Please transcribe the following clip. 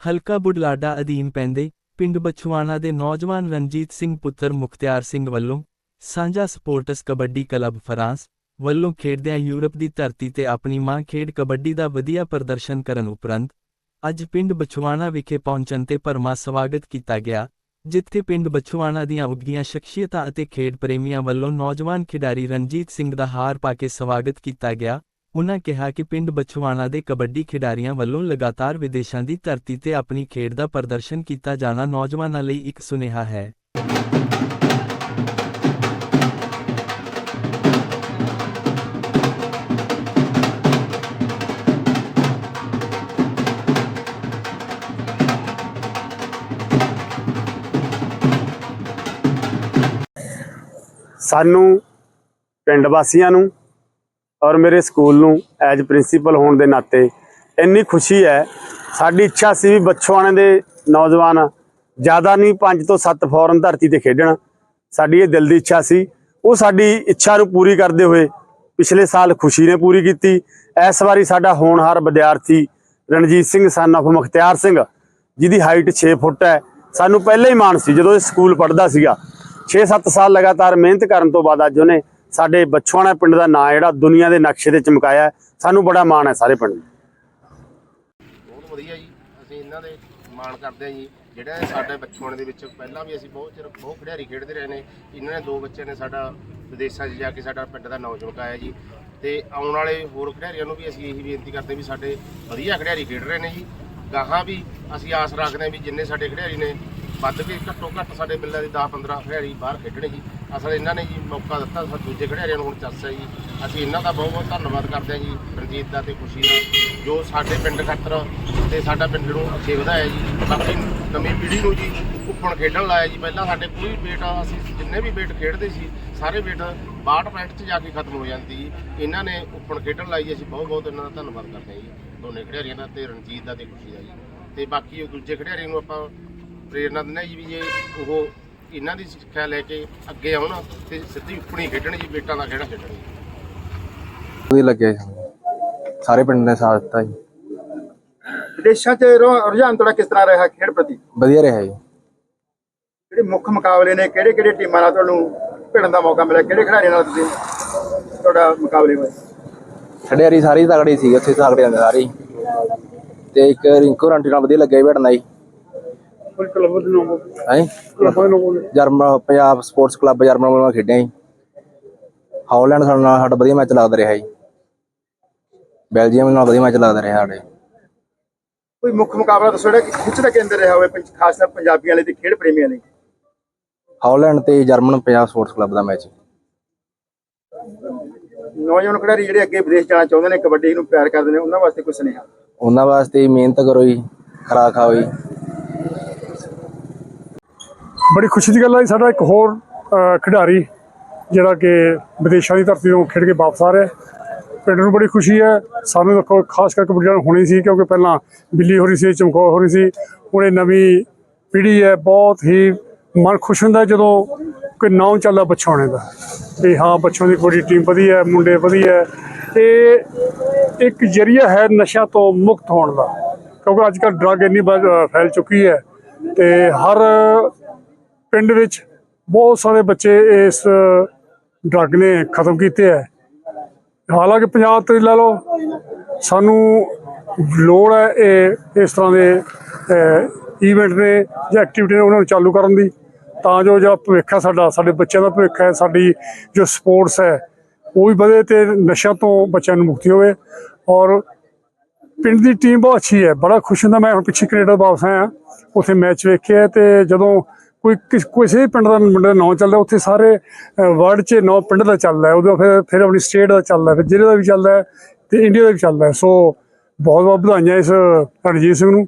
ਹਲਕਾ ਬੁਢਲਾਡਾ ਅਧੀਨ ਪੈਂਦੇ ਪਿੰਡ ਬਛਵਾਣਾ ਦੇ ਨੌਜਵਾਨ ਰਣਜੀਤ ਸਿੰਘ ਪੁੱਤਰ ਮੁਖਤਿਆਰ ਸਿੰਘ ਵੱਲੋਂ ਸਾਂਝਾ ਸਪੋਰਟਸ ਕਬੱਡੀ ਕਲੱਬ ਫਰਾਂਸ ਵੱਲੋਂ ਖੇਡਦਿਆਂ ਯੂਰਪ ਦੀ ਧਰਤੀ ਤੇ ਆਪਣੀ ਮਾਂ ਖੇਡ ਕਬੱਡੀ ਦਾ ਵਧੀਆ ਪ੍ਰਦਰਸ਼ਨ ਕਰਨ ਉਪਰੰਤ ਅੱਜ ਪਿੰਡ ਬਛਵਾਣਾ ਵਿਖੇ ਪਹੁੰਚਣ ਤੇ ਭਰਮਾ ਸਵਾਗਤ ਕੀਤਾ ਗਿਆ, ਜਿੱਥੇ ਪਿੰਡ ਬਛਵਾਣਾ ਦੀਆਂ ਉੱਘੀਆਂ ਸ਼ਖਸੀਅਤਾਂ ਅਤੇ ਖੇਡ ਪ੍ਰੇਮੀਆਂ ਵੱਲੋਂ ਨੌਜਵਾਨ ਖਿਡਾਰੀ ਰਣਜੀਤ ਸਿੰਘ ਦਾ ਹਾਰ ਪਾ ਕੇ ਸਵਾਗਤ ਕੀਤਾ ਗਿਆ। ਉਨ੍ਹਾਂ ਕਿਹਾ ਕਿ ਪਿੰਡ ਬਛਵਾਣਾ ਦੇ ਕਬੱਡੀ ਖਿਡਾਰੀਆਂ ਵੱਲੋਂ ਲਗਾਤਾਰ ਵਿਦੇਸ਼ਾਂ ਦੀ ਧਰਤੀ ਤੇ ਆਪਣੀ ਖੇਡ ਦਾ ਪ੍ਰਦਰਸ਼ਨ ਕੀਤਾ ਜਾਣਾ ਨੌਜਵਾਨਾਂ ਲਈ ਇੱਕ ਸੁਨੇਹਾ ਹੈ। ਸਾਨੂੰ ਪਿੰਡ ਵਾਸੀਆਂ ਨੂੰ ਔਰ ਮੇਰੇ ਸਕੂਲ ਨੂੰ ਐਜ ਪ੍ਰਿੰਸੀਪਲ ਹੋਣ ਦੇ ਨਾਤੇ ਇੰਨੀ ਖੁਸ਼ੀ ਹੈ, ਸਾਡੀ ਇੱਛਾ ਸੀ ਵੀ ਬੱਚੋਆਣੇ ਦੇ ਨੌਜਵਾਨ ਜ਼ਿਆਦਾ ਨਹੀਂ 5 ਤੋਂ 7 ਫੌਰਨ ਧਰਤੀ ਤੇ ਖੇਡਣ। ਸਾਡੀ ਇਹ ਦਿਲ ਦੀ ਇੱਛਾ ਸੀ। ਉਹ ਸਾਡੀ ਇੱਛਾ ਨੂੰ ਪੂਰੀ ਕਰਦੇ ਹੋਏ ਪਿਛਲੇ ਸਾਲ ਖੁਸ਼ੀ ਨੇ ਪੂਰੀ ਕੀਤੀ। ਇਸ ਵਾਰੀ ਸਾਡਾ ਹੋਣਹਾਰ ਵਿਦਿਆਰਥੀ ਰਣਜੀਤ ਸਿੰਘ ਸਨ of ਮੁਖਤਿਆਰ ਸਿੰਘ, ਜਿਹਦੀ ਹਾਈਟ 6 ਫੁੱਟ ਹੈ, ਸਾਨੂੰ ਪਹਿਲਾਂ ਹੀ ਮਾਣ ਸੀ ਜਦੋਂ ਇਹ ਸਕੂਲ ਪੜ੍ਹਦਾ ਸੀਗਾ। 6-7 ਸਾਲ ਲਗਾਤਾਰ ਮਿਹਨਤ ਕਰਨ ਤੋਂ ਬਾਅਦ ਅੱਜ ਉਹਨੇ ਸਾਡੇ ਬੱਚੋਆਣਾ ਪਿੰਡ ਦਾ ਨਾਂ ਜਿਹੜਾ ਦੁਨੀਆ ਦੇ ਨਕਸ਼ੇ ਤੇ ਚਮਕਾਇਆ ਸਾਨੂੰ ਬੜਾ ਮਾਣ ਹੈ ਸਾਰੇ ਪਿੰਡ ਨੂੰ। ਬਹੁਤ ਵਧੀਆ ਜੀ। ਅਸੀਂ ਇਹਨਾਂ ਦੇ ਮਾਣ ਕਰਦੇ ਹਾਂ ਜੀ। ਜਿਹੜਾ ਸਾਡੇ ਬੱਚਪਨ ਦੇ ਵਿੱਚ ਪਹਿਲਾਂ ਵੀ ਅਸੀਂ ਬਹੁਤ ਚਿਰ ਬਹੁਤ ਖਿਡਾਰੀ ਖੇਡਦੇ ਰਹੇ ਨੇ। ਇਹਨਾਂ ਨੇ ਦੋ ਬੱਚਿਆਂ ਨੇ ਸਾਡਾ ਵਿਦੇਸ਼ਾਂ 'ਚ ਜਾ ਕੇ ਸਾਡਾ ਪਿੰਡ ਦਾ ਨਾਮ ਚਮਕਾਇਆ ਜੀ। ਤੇ ਆਉਣ ਵਾਲੇ ਹੋਰ ਖਿਡਾਰੀਆਂ ਨੂੰ ਵੀ ਅਸੀਂ ਇਹੀ ਬੇਨਤੀ ਕਰਦੇ ਵੀ ਸਾਡੇ ਵਧੀਆ ਖਿਡਾਰੀ ਖੇਡ ਰਹੇ ਨੇ ਜੀ। ਗਾਹਾਂ ਵੀ ਅਸੀਂ ਆਸ ਰੱਖਦੇ ਹਾਂ ਵੀ ਜਿੰਨੇ ਸਾਡੇ ਖਿਡਾਰੀ ਨੇ ਵੱਧ ਕੇ ਘੱਟੋ ਘੱਟ ਸਾਡੇ ਬਿੱਲਾਂ ਦੇ 10-15 ਖਿਡਾਰੀ ਬਾਹਰ ਖੇਡਣੇ ਜੀ ਅਸਲ ਇਹਨਾਂ ਨੇ ਜੀ ਮੌਕਾ ਦਿੱਤਾ ਸਾਡੇ ਦੂਜੇ ਖਿਡਾਰੀਆਂ ਨੂੰ ਹੁਣ ਚੱਸ ਹੈ ਜੀ। ਅਸੀਂ ਇਹਨਾਂ ਦਾ ਬਹੁਤ ਬਹੁਤ ਧੰਨਵਾਦ ਕਰਦੇ ਹਾਂ ਜੀ, ਰਣਜੀਤ ਦਾ ਤੇ ਖੁਸ਼ੀ ਦਾ, ਜੋ ਸਾਡੇ ਪਿੰਡ ਖਾਤਰ ਤੇ ਸਾਡਾ ਪਿੰਡ ਨੂੰ ਅੱਗੇ ਵਧਾਇਆ ਜੀ। ਬਾਕੀ ਨਵੀਂ ਪੀੜ੍ਹੀ ਨੂੰ ਜੀ ਉੱਪਣ ਖੇਡਣ ਲਾਇਆ ਜੀ। ਪਹਿਲਾਂ ਸਾਡੇ ਕੋਈ ਬੇਟ ਅਸੀਂ ਜਿੰਨੇ ਵੀ ਬੇਟ ਖੇਡਦੇ ਸੀ, ਸਾਰੇ ਬੇਟ 62 ਪੈਂਟ 'ਚ ਜਾ ਕੇ ਖਤਮ ਹੋ ਜਾਂਦੀ ਜੀ। ਇਹਨਾਂ ਨੇ ਉੱਪਣ ਖੇਡਣ ਲਾਈ ਜੀ ਅਸੀਂ ਬਹੁਤ ਬਹੁਤ ਇਹਨਾਂ ਦਾ ਧੰਨਵਾਦ ਕਰਦੇ ਹਾਂ ਜੀ, ਦੋਨੇ ਖਿਡਾਰੀਆਂ ਦਾ ਤੇ ਰਣਜੀਤ ਦਾ ਤੇ ਖੁਸ਼ੀ ਦਾ ਜੀ। ਤੇ ਬਾਕੀ ਉਹ ਦੂਜੇ ਖਿਡਾਰੀਆਂ ਨੂੰ ਆਪਾਂ ਪ੍ਰੇਰਨਾ ਦਿੰਦੇ ਜੀ ਵੀ ਜੇ ਉਹ ਇਹਨਾਂ ਦੀ ਸਿੱਖਿਆ ਲੈ ਕੇ ਅੱਗੇ ਆਉਣ ਤੇ ਸਿੱਧੀ ਉੱਪਣੀ ਖੇਡਣ ਜੀ ਬੇਟਾਂ ਦਾ ਖੇਡਾ ਖੇਡਣ ਜੀ। ਵਧੀਆ ਲੱਗਿਆ ਜੀ। ਸਾਨੂੰ। ਸਾਰੇ ਪਿੰਡ ਨੇ ਸਾਥ ਦਿੱਤਾ ਜੀ। ਵਿਦੇਸ਼ਾਂ 'ਚ ਰੁ- ਰੁਝਾਨ ਤੁਹਾਡਾ ਕਿਸ ਤਰ੍ਹਾਂ ਰਿਹਾ ਖੇਡ ਪ੍ਰਤੀ? ਵਧੀਆ ਰਿਹਾ ਜੀ। ਜਿਹੜੇ ਮੁੱਖ ਮੁਕਾਬਲੇ ਨੇ ਕਿਹੜੇ ਕਿਹੜੇ ਟੀਮਾਂ ਨਾਲ ਤੁਹਾਨੂੰ ਭਿੜਨ ਦਾ ਮੌਕਾ ਮਿਲਿਆ? ਕਿਹੜੇ ਖਿਡਾਰੀਆਂ ਨਾਲ ਤੁਸੀਂ ਤੁਹਾਡਾ ਮੁਕਾਬਲੇ ਹੋਏ? ਖਿਡਾਰੀ ਸਾਰੀ ਤਗੜੀ ਸੀ ਉੱਥੇ ਤਗੜੇ ਨੇ ਸਾਰੇ ਹੀ। ਤੇ ਇੱਕ ਰਿੰਕੂ ਰਾਂਟੀ ਨਾਲ ਵਧੀਆ ਲੱਗਿਆ ਜੀ ਭੇੜਨਾ ਜੀ। ਹੈ? German Punjab sports club German ਵੱਲੋਂ ਖੇਡਿਆ ਜੀ ਹਾਲੈਂਡ ਸਾਡੇ ਨਾਲ ਸਾਡਾ ਵਧੀਆ ਮੈਚ ਲੱਗਦਾ ਰਿਹਾ ਜੀ। ਬੈਲਜੀਅਮ ਨਾਲ ਵਧੀਆ ਮੈਚ ਲੱਗਦਾ ਰਿਹਾ ਸਾਡੇ। ਕੋਈ ਮੁੱਖ ਮੁਕਾਬਲਾ ਦੱਸੋ ਜਿਹੜਾ ਖਿੱਚ ਦਾ ਕੇਂਦਰ ਰਿਹਾ ਹੋਵੇ ਖਾਸ ਕਰ ਪੰਜਾਬੀਆਂ ਲਈ ਤੇ ਖੇਡ ਪ੍ਰੇਮੀਆਂ ਲਈ। ਹਾਲੈਂਡ ਤੇ ਜਰਮਨ ਪੰਜਾਬ ਸਪੋਰਟਸ ਕਲੱਬ ਦਾ ਮੈਚ ਨੌਜਵਾਨ ਖਿਡਾਰੀ ਜਿਹੜੇ ਅੱਗੇ ਵਿਦੇਸ਼ ਜਾਣਾ ਚਾਹੁੰਦੇ ਨੇ ਕਬੱਡੀ ਨੂੰ ਪਿਆਰ ਕਰਦੇ ਨੇ ਉਹਨਾਂ ਵਾਸਤੇ ਕੋਈ ਸੁਨੇਹਾ? ਉਹਨਾਂ ਵਾਸਤੇ ਮਿਹਨਤ ਕਰੋ ਜੀ ਖਰਾ ਖਾਓ ਜੀ। ਬੜੀ ਖੁਸ਼ੀ ਦੀ ਗੱਲ ਹੈ ਜੀ, ਸਾਡਾ ਇੱਕ ਹੋਰ ਖਿਡਾਰੀ ਜਿਹੜਾ ਕਿ ਵਿਦੇਸ਼ਾਂ ਦੀ ਧਰਤੀ ਤੋਂ ਖੇਡ ਕੇ ਵਾਪਸ ਆ ਰਿਹਾ ਪਿੰਡ ਨੂੰ ਬੜੀ ਖੁਸ਼ੀ ਹੈ ਸਾਨੂੰ ਦੇਖੋ ਖਾਸ ਕਰਕੇ ਕਬੱਡੀ ਹੋਣੀ ਸੀ ਕਿਉਂਕਿ ਪਹਿਲਾਂ ਬਿੱਲੀ ਹੋ ਰਹੀ ਸੀ ਚਮਕੌਰ ਹੋ ਰਹੀ ਸੀ ਹੁਣ ਇਹ ਨਵੀਂ ਪੀੜ੍ਹੀ ਹੈ ਬਹੁਤ ਹੀ ਮਨ ਖੁਸ਼ ਹੁੰਦਾ ਜਦੋਂ ਕੋਈ ਨਾਮ ਚੱਲਦਾ ਬਛਾਉਣੇ ਦਾ। ਵੀ ਹਾਂ ਬੱਚੋਂ ਦੀ ਕਬੱਡੀ ਟੀਮ ਵਧੀਆ ਮੁੰਡੇ ਵਧੀਆ ਇਹ ਇੱਕ ਜਰੀਆ ਹੈ ਨਸ਼ਾ ਤੋਂ ਮੁਕਤ ਹੋਣ ਦਾ ਕਿਉਂਕਿ ਅੱਜ ਕੱਲ੍ਹ ਡਰੱਗ ਇੰਨੀ ਫੈਲ ਚੁੱਕੀ ਹੈ ਤੇ ਹਰ ਪਿੰਡ ਵਿੱਚ ਬਹੁਤ ਸਾਰੇ ਬੱਚੇ ਇਸ ਡਰੱਗ ਨੇ ਖਤਮ ਕੀਤੇ ਹੈ। ਹਾਲਾਂਕਿ ਪੰਜਾਬ ਤੋਂ ਲੈ ਲਓ, ਸਾਨੂੰ ਲੋੜ ਹੈ ਇਹ, ਇਸ ਤਰ੍ਹਾਂ ਦੇ ਈਵੈਂਟ ਨੇ ਜਾਂ ਐਕਟੀਵਿਟੀ ਨੇ ਉਹਨਾਂ ਨੂੰ ਚਾਲੂ ਕਰਨ ਦੀ। ਤਾਂ ਜੋ ਜਿਹੜਾ ਭਵਿੱਖ ਹੈ ਸਾਡਾ, ਸਾਡੇ ਬੱਚਿਆਂ ਦਾ ਭਵਿੱਖ ਹੈ, ਸਾਡੀ ਜੋ ਸਪੋਰਟਸ ਹੈ, ਉਹ ਵੀ ਵਧੇ ਤੇ ਨਸ਼ਾ ਤੋਂ ਬੱਚਿਆਂ ਨੂੰ ਮੁਕਤੀ ਹੋਵੇ। ਔਰ ਪਿੰਡ ਦੀ ਟੀਮ ਬਹੁਤ ਅੱਛੀ ਹੈ, ਬੜਾ ਖੁਸ਼ ਹੁੰਦਾ। ਮੈਂ ਹੁਣ ਪਿੱਛੇ ਕੈਨੇਡਾ ਵਾਪਸ ਆਇਆ, ਉੱਥੇ ਮੈਚ ਵੇਖਿਆ ਤੇ ਜਦੋਂ ਕੋਈ ਕਿਸ- ਕਿਸੇ ਪਿੰਡ ਦਾ ਮੁੰਡੇ ਦਾ ਨਾਂ ਚੱਲਦਾ, ਉੱਥੇ ਸਾਰੇ ਵਰਲਡ 'ਚ ਨਾਂ ਪਿੰਡ ਦਾ ਚੱਲਦਾ ਹੈ ਉਦੋਂ ਫਿਰ ਫਿਰ ਆਪਣੀ ਸਟੇਟ ਦਾ ਚੱਲਦਾ ਫਿਰ ਜ਼ਿਲ੍ਹੇ ਦਾ ਵੀ ਚੱਲਦਾ ਹੈ ਤੇ ਇੰਡੀਆ ਦਾ ਵੀ ਚੱਲਦਾ ਸੋ ਬਹੁਤ ਬਹੁਤ ਵਧਾਈਆਂ ਇਸ ਰਣਜੀਤ ਸਿੰਘ ਨੂੰ।